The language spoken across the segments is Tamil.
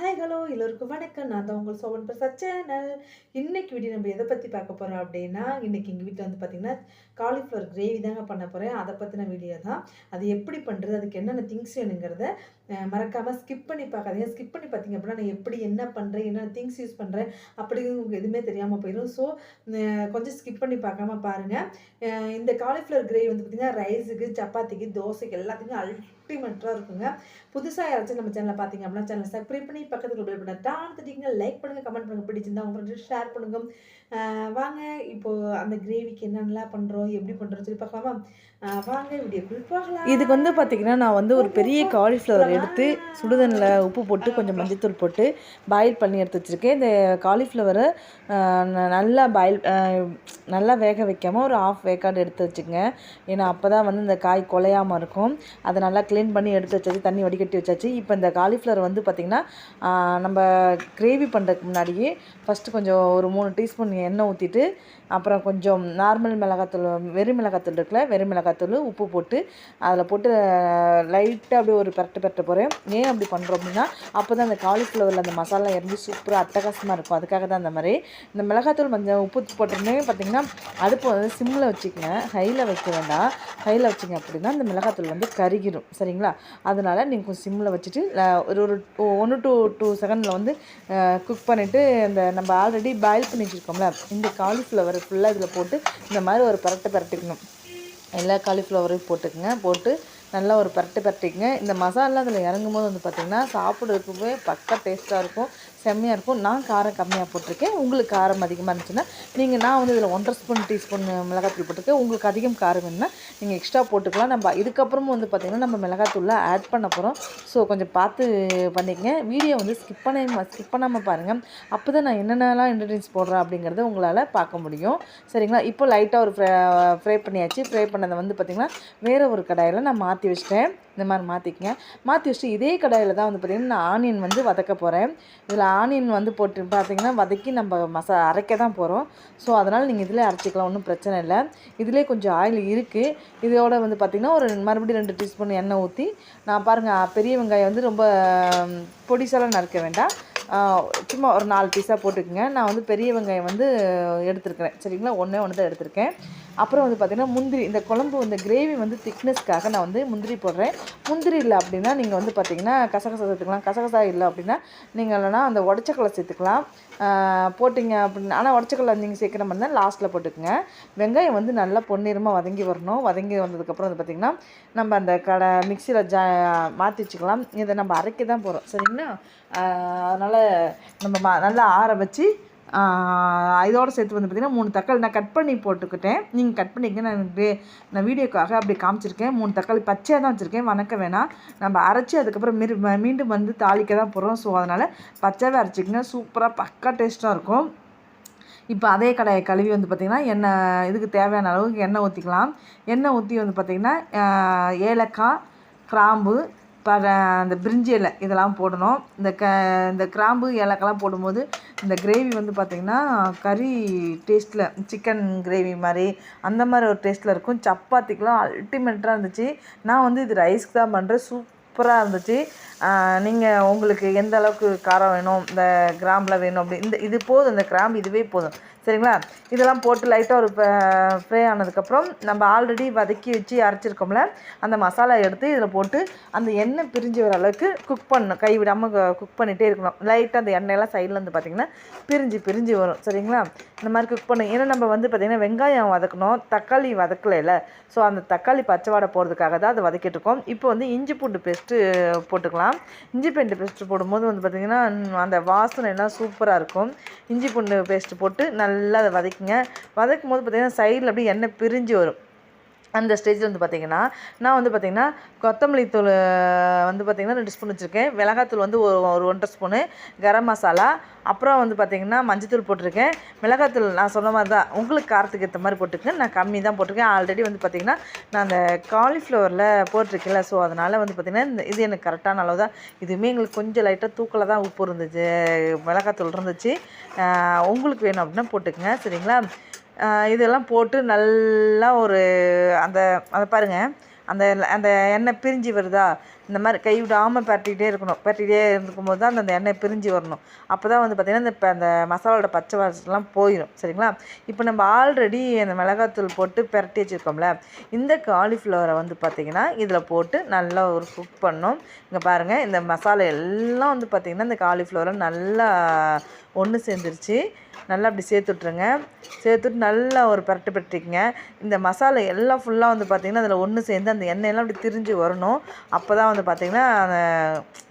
Hi ஹலோ எல்லோருக்கும் வணக்கம். நான் தான் உங்கள் சோவன் பிரசாத் சேனல். இன்னைக்கு வீடியோ நம்ம எதை பற்றி பார்க்க போகிறோம் அப்படின்னா இன்னைக்கு எங்கள் வீட்டில் வந்து பார்த்திங்கன்னா காலிஃப்ளவர் கிரேவி தாங்க பண்ண போகிறேன் அதை பற்றின வீடியோ தான். அது எப்படி பண்ணுறது அதுக்கு என்னென்ன திங்ஸ் வேணுங்கிறத மறக்காமல் ஸ்கிப் பண்ணி பார்க்காதீங்க. ஸ்கிப் பண்ணி பார்த்தீங்க அப்படின்னா நான் எப்படி என்ன பண்ணுறேன் என்னென்ன திங்ஸ் யூஸ் பண்ணுறேன் அப்படிங்கிறது உங்களுக்கு எதுவுமே தெரியாமல் போயிடும். ஸோ கொஞ்சம் ஸ்கிப் பண்ணி பார்க்காம பாருங்கள் இந்த காலிஃப்ளவர் கிரேவி வந்து பார்த்திங்கன்னா ரைஸுக்கு சப்பாத்திக்கு தோசைக்கு எல்லாத்துக்கும் அல்டிமேட்டாக இருக்குங்க. புதுசாக யாராச்சும் நம்ம சேனலை பார்த்தீங்க அப்படின்னா சேனலை சப்ஸ்கிரைப் பண்ணி பக்கத்தில் பெல் பண்ண டான் தட்டிங்க லைக் பண்ணுங்கள் கமெண்ட் பண்ணுங்கள் பிடிச்சிருந்தா உங்கள் ஃப்ரெண்ட்ஸ் ஷேர் பண்ணுங்க. ஆஹ் வாங்க இப்போ அந்த கிரேவிக்கு என்னென்னலாம் பண்ணுறோம் எப்படி பண்ணுறோம் சொல்லி பார்க்கலாமா? வாங்க வீடியோக்குள் போகலாம். இதுக்கு வந்து பார்த்திங்கன்னா நான் வந்து ஒரு பெரிய காலிஃப்ளவர் எடுத்து சுடுதண்ணில் உப்பு போட்டு கொஞ்சம் மஞ்சத்தூள் போட்டு பாயில் பண்ணி எடுத்து வச்சுருக்கேன். இந்த காலிஃப்ளவரை நல்லா பாயில் நல்லா வேக வைக்காமல் ஒரு ஆஃப் வேக்காடு எடுத்து வச்சுக்கங்க. ஏன்னா அப்போ தான் வந்து இந்த காய் குலையாமல் இருக்கும். அதை நல்லா க்ளீன் பண்ணி எடுத்து வச்சாச்சு தண்ணி வடிகட்டி வச்சாச்சு. இப்போ இந்த காலிஃப்ளவர் வந்து பார்த்திங்கன்னா நம்ம கிரேவி பண்ணுறதுக்கு முன்னாடியே ஃபஸ்ட்டு கொஞ்சம் ஒரு மூணு டீஸ்பூன் எண்ணெய் ஊற்றிட்டு அப்புறம் கொஞ்சம் நார்மல் மிளகாத்தூள் வெறும் மிளகாத்தூள் இருக்குல்ல வெறும் மிளகாத்தூள் உப்பு போட்டு அதில் போட்டு லைட்டாக அப்படியே ஒரு பரட்டு பரட்ட போகிறேன் ஏன் அப்படி பண்ணுறோம் அப்படின்னா அப்போ தான் அந்த காலிஃப்ளவரில் அந்த மசாலா இறங்கி சூப்பராக அட்டகாசமாக இருக்கும். அதுக்காக தான் அந்த மாதிரி. இந்த மிளகாத்தூள் கொஞ்சம் உப்பு போட்டிருந்தே பார்த்தீங்கன்னா அடுப்பு வந்து சிம்மில் வச்சுக்கங்க. ஹையில் வைக்க வேண்டாம். ஹையில் வச்சிங்க அப்படின்னா அந்த மிளகாத்தூள் வந்து கருகிடும் சரிங்களா? அதனால் நீங்கள் கொஞ்சம் சிம்மில் வச்சுட்டு ஒரு ஒரு ஒன்று டூ டூ செகண்டில் வந்து குக் பண்ணிவிட்டு இந்த நம்ம ஆல்ரெடி பாயில் பண்ணி வச்சுருக்கோம்ல இந்த காலிஃப்ளவர் ஃபுல்லாக இதில் போட்டு இந்த மாதிரி ஒரு பரட்டை பரட்டிக்கணும். எல்லா காலிஃப்ளவரையும் போட்டுக்கங்க. போட்டு நல்லா ஒரு பரட்டு பரட்டிக்குங்க. இந்த மசாலா அதில் இறங்கும் போது வந்து பார்த்திங்கன்னா சாப்பிட்றதுக்குமே பக்கா டேஸ்ட்டாக இருக்கும். செம்மையாக இருக்கும். நான் காரம் கம்மியாக போட்டிருக்கேன். உங்களுக்கு காரம் அதிகமாக இருந்துச்சுன்னா நீங்கள் நான் வந்து இதில் ஒன்றரை ஸ்பூன் டீஸ்பூன் மிளகாத்தூள் போட்டிருக்கேன். உங்களுக்கு அதிகம் காரம் வேணும்னா நீங்கள் எக்ஸ்ட்ரா போட்டுக்கலாம். நம்ம இதுக்கப்புறமும் வந்து பார்த்திங்கன்னா நம்ம மிளகாத்தூளில் ஆட் பண்ண போகிறோம் ஸோ கொஞ்சம் பார்த்து பண்ணிக்கங்க. வீடியோ வந்து ஸ்கிப் பண்ண ஸ்கிப் பண்ணாமல் பாருங்கள் அப்போ தான் நான் என்னென்னலாம் இன்க்ரீடியன்ஸ் போடுறேன் அப்படிங்கிறத உங்களால் பார்க்க முடியும். சரிங்களா? இப்போ லைட்டாக ஒரு ஃப்ரை பண்ணியாச்சு. ஃப்ரை பண்ணதை வந்து பார்த்திங்கன்னா வேறு ஒரு கடாயில் நான் மாற்றி வச்சிட்டேன். இந்த மாதிரி மாற்றிக்கங்க மாற்றி வச்சுட்டு இதே கடாயில் தான் வந்து பார்த்திங்கன்னா நான் ஆனியன் வந்து வதக்க போகிறேன் இதில் ஆனியன் வந்து போட்டு பார்த்தீங்கன்னா வதக்கி நம்ம மசா அரைக்க தான் போகிறோம் ஸோ அதனால் நீங்கள் இதில் அரைச்சிக்கலாம் ஒன்றும் பிரச்சனை இல்லை. இதிலே கொஞ்சம் ஆயில் இருக்குது இதோட வந்து பார்த்திங்கன்னா ஒரு மறுபடியும் ரெண்டு டீஸ்பூன் எண்ணெய் ஊற்றி நான் பாருங்கள் பெரிய வெங்காயம் வந்து ரொம்ப பொடிசாலாம் நறுக்க வேண்டாம். சும்மா ஒரு நாலு பீஸாக போட்டுக்கோங்க. நான் வந்து பெரிய வெங்காயம் வந்து எடுத்துருக்கிறேன். சரிங்களா? ஒன்றே ஒன்று தான் எடுத்திருக்கேன். அப்புறம் வந்து பார்த்திங்கன்னா முந்திரி இந்த குழம்பு இந்த கிரேவி வந்து திக்னஸ்க்காக நான் வந்து முந்திரி போடுறேன். முந்திரி இல்லை அப்படின்னா நீங்கள் வந்து பார்த்திங்கன்னா கசகசா சேர்த்துக்கலாம். கசகசா இல்லை அப்படின்னா நீங்கள் இல்லைனா அந்த உடச்சக்கலை சேர்த்துக்கலாம். போட்டிங்க அப்படின்னு ஆனால் உடச்சக்கலை நீங்கள் சேர்க்குற மாதிரி தான் லாஸ்ட்டில் போட்டுக்கோங்க. வெங்காயம் வந்து நல்லா பொன்னிறமாக வதங்கி வரணும். வதங்கி வந்ததுக்கப்புறம் வந்து பார்த்திங்கன்னா நம்ம அந்த கடை மிக்சியில் ஜா மாற்றி வச்சுக்கலாம் இதை நம்ம அரைக்க தான் போகிறோம் சரிங்களா அதனால் நம்ம ம- நல்லா ஆற வச்சு இதோடு சேர்த்து வந்து பார்த்திங்கன்னா மூணு தக்காளி நான் கட் பண்ணி போட்டுக்கிட்டேன். நீங்கள் கட் பண்ணிக்க நான் நான் வீடியோக்காக அப்படி காமிச்சிருக்கேன். மூணு தக்காளி பச்சையாக தான் வச்சுருக்கேன். வணக்க வேணாம். நம்ம அரைச்சி அதுக்கப்புறம் மீறு ம- மீண்டும் வந்து தாளிக்க தான் போகிறோம் ஸோ அதனால் பச்சையாகவே அரைச்சிக்கங்க. சூப்பராக பக்கா டேஸ்ட்டாக இருக்கும். இப்போ அதே கடையை கழுவி வந்து பார்த்திங்கன்னா எண்ணெய் இதுக்கு தேவையான அளவுக்கு எண்ணெய் ஊற்றிக்கலாம் எண்ணெய் ஊற்றி வந்து பார்த்திங்கன்னா ஏலக்காய் கிராம்பு பர அந்த பிரிஞ்சி இலை இதெல்லாம் போடணும். இந்த க இந்த கிராம்பு இலக்கெல்லாம் போடும்போது இந்த கிரேவி வந்து பார்த்திங்கன்னா கறி டேஸ்ட்டில் சிக்கன் கிரேவி மாதிரி அந்த மாதிரி ஒரு டேஸ்ட்டில் இருக்கும். சப்பாத்திக்கெலாம் அல்டிமேட்டாக இருந்துச்சு. நான் வந்து இது ரைஸ்க்கு தான் பண்ணுறேன் சூப்பராக இருந்துச்சு. நீங்கள் உங்களுக்கு எந்த அளவுக்கு காரம் வேணும் இந்த கிராம்பில் வேணும் அப்படி இந்த இது போதும் இந்த கிராம்பு இதுவே போதும். சரிங்களா? இதெல்லாம் போட்டு லைட்டாக ஒரு ஃப்ரை ஆனதுக்கப்புறம் நம்ம ஆல்ரெடி வதக்கி வச்சு அரைச்சிருக்கோம்ல அந்த மசாலா எடுத்து இதில் போட்டு அந்த எண்ணெய் பிரிஞ்சு வர அளவுக்கு குக் பண்ணணும். கை விடாமல் குக் பண்ணிகிட்டே இருக்கணும். லைட்டாக அந்த எண்ணெயெல்லாம் சைடில் வந்து பார்த்திங்கன்னா பிரிஞ்சு பிரிஞ்சு வரும். சரிங்களா? இந்த மாதிரி குக் பண்ணு ஏன்னா நம்ம வந்து பார்த்திங்கன்னா வெங்காயம் வதக்கணும். தக்காளி வதக்கலைல ஸோ அந்த தக்காளி பச்சைவாடை போகிறதுக்காக தான் அதை வதக்கிட்டு இருக்கோம். இப்போ வந்து இஞ்சி பூண்டு பேஸ்ட்டு போட்டுக்கலாம். இஞ்சி பூண்டு பேஸ்ட்டு போடும்போது வந்து பார்த்திங்கன்னா அந்த வாசனை எல்லாம் சூப்பராக இருக்கும். இஞ்சி பூண்டு பேஸ்ட்டு போட்டு நல்லா நல்லா அதை வதக்குங்க. வதக்கும் போது பார்த்திங்கன்னா சைடில் அப்படியே எண்ணெய் பிரிஞ்சு வரும். அந்த ஸ்டேஜில் வந்து பார்த்திங்கன்னா நான் வந்து பார்த்திங்கன்னா கொத்தமல்லி தூள் வந்து பார்த்திங்கன்னா ரெண்டு ஸ்பூன் வச்சுருக்கேன். மிளகாத்தூள் வந்து ஒரு ஒரு ஒன்றரை ஸ்பூனு கரம் மசாலா அப்புறம் வந்து பார்த்திங்கன்னா மஞ்சத்தூள் போட்டிருக்கேன். மிளகாத்தூள் நான் சொன்ன மாதிரி தான் உங்களுக்கு காரத்துக்கு ஏற்ற மாதிரி போட்டிருக்கேன் நான் கம்மி தான் போட்டிருக்கேன். ஆல்ரெடி வந்து பார்த்திங்கன்னா நான் அந்த காலிஃப்ளவரில் போட்டிருக்கேன்ல ஸோ அதனால் வந்து பார்த்திங்கன்னா இந்த இது எனக்கு கரெக்டான அளவு தான். இதுவுமே எங்களுக்கு கொஞ்சம் லைட்டாக தூக்கில் தான் உப்பு இருந்துச்சு மிளகாத்தூள் இருந்துச்சு. உங்களுக்கு வேணும் அப்படின்னா போட்டுக்கங்க சரிங்களா? இதெல்லாம் போட்டு நல்லா ஒரு அந்த அதை பாருங்கள் அந்த அந்த எண்ணெய் பிரிஞ்சு வருதா? இந்த மாதிரி கை விடாமல் பரட்டிகிட்டே இருக்கணும். பரட்டிகிட்டே இருக்கும்போது தான் அந்த எண்ணெய் பிரிஞ்சு வரணும். அப்போ தான் வந்து பார்த்திங்கன்னா இந்த இப்போ அந்த மசாலாவோட பச்சை வாசலாம் போயிடும் சரிங்களா? இப்போ நம்ம ஆல்ரெடி அந்த மிளகாத்தூள் போட்டு பிரட்டி வச்சுருக்கோம்ல. இந்த காலிஃப்ளவரை வந்து பார்த்திங்கன்னா இதில் போட்டு நல்லா ஒரு குக் பண்ணோம். இங்கே பாருங்கள் இந்த மசாலா எல்லாம் வந்து பார்த்திங்கன்னா இந்த காலிஃப்ளவரை நல்லா ஒன்று சேர்ந்துருச்சு. நல்லா அப்படி சேர்த்து விட்ருங்க சேர்த்துட்டு நல்லா ஒரு பரட்டு பரட்டிக்கங்க. இந்த மசாலா எல்லாம் ஃபுல்லாக வந்து பார்த்திங்கன்னா அதில் ஒன்று சேர்ந்து அந்த எண்ணெயெல்லாம் அப்படி திரிஞ்சு வரணும். அப்போ தான் வந்து பார்த்திங்கன்னா அந்த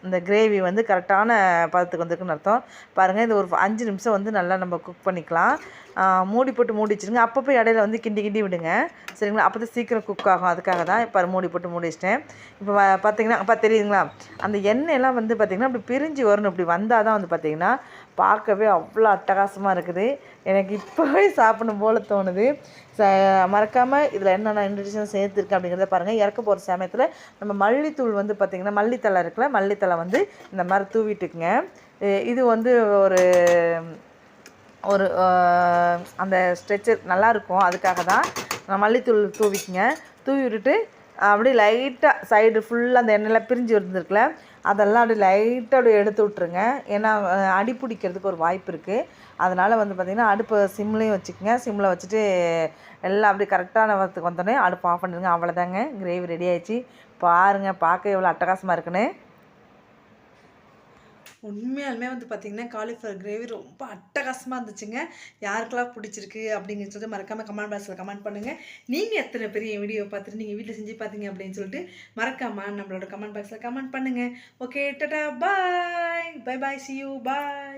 இந்த கிரேவி வந்து கரெக்டான பதத்துக்கு வந்திருக்குன்னு அர்த்தம். பாருங்கள் இது ஒரு அஞ்சு நிமிஷம் வந்து நல்லா நம்ம குக் பண்ணிக்கலாம். மூடி போட்டு மூடி வச்சுருங்க. அப்பப்போ இடையில வந்து கிண்டி கிண்டி விடுங்க. சரிங்களா? அப்போ தான் சீக்கிரம் குக் ஆகும். அதுக்காக தான் இப்போ மூடி போட்டு மூடி வச்சிட்டேன். இப்போ பார்த்திங்கன்னா பார்த்தீங்கன்னா அப்போ தெரியுதுங்களா? அந்த எண்ணெயெல்லாம் வந்து பார்த்திங்கன்னா அப்படி பிரிஞ்சு வரணும். இப்படி வந்தால் தான் வந்து பார்த்திங்கன்னா பார்க்க பார்க்கவே அவ்வளோ அட்டகாசமாக இருக்குது. எனக்கு இப்போவே சாப்பிடணும் போல் தோணுது. ச மறக்காமல் இதில் என்னென்ன இன்க்ரீடியன்ஸ் சேர்த்துருக்கு அப்படிங்கிறத பாருங்கள் இறக்க போகிற சமயத்தில் நம்ம மல்லித்தூள் வந்து பார்த்திங்கன்னா மல்லித்தலை இருக்குல்ல மல்லித்தலை வந்து இந்த மாதிரி தூவிட்டுக்குங்க. இது வந்து ஒரு ஒரு அந்த ஸ்ட்ரெச்சர் நல்லாயிருக்கும் அதுக்காக தான் நான் மல்லித்தூள் தூவிக்குங்க. தூவி விட்டுட்டு அப்படியே லைட்டாக சைடு ஃபுல்லாக அந்த எண்ணெயில் பிரிஞ்சு இருந்திருக்குல்ல அதெல்லாம் அப்படியே லைட்டாக அப்படியே எடுத்து விட்ருங்க ஏன்னா அடி பிடிக்கிறதுக்கு ஒரு வாய்ப்பு இருக்குது அதனால் வந்து பார்த்திங்கன்னா அடுப்பு சிம்லேயும் வச்சுக்கோங்க. சிம்மில் வச்சுட்டு எல்லாம் அப்படியே கரெக்டான வரத்துக்கு வந்தோடனே அடுப்பு ஆஃப் பண்ணிடுங்க. அவ்வளோதாங்க கிரேவி ரெடி ஆயிடுச்சு. பாருங்கள் பார்க்க எவ்வளோ அட்டகாசமாக இருக்குன்னு. உண்மையாலுமே வந்து பார்த்தீங்கன்னா காலிஃப்ளவர் கிரேவி ரொம்ப அட்டகாசமாக இருந்துச்சுங்க. யாருக்கெல்லாம் பிடிச்சிருக்கு அப்படிங்கிறது சொல்லிட்டு மறக்காமல் கமெண்ட் பாக்ஸில் கமெண்ட் பண்ணுங்கள் நீங்கள் எத்தனை பெரிய வீடியோ பார்த்துட்டு நீங்கள் வீட்டில் செஞ்சு பார்த்தீங்க அப்படின்னு சொல்லிட்டு மறக்காமல் நம்மளோட கமெண்ட் பாக்ஸில் கமெண்ட் பண்ணுங்கள் okay ta-ta bye bye bye see you bye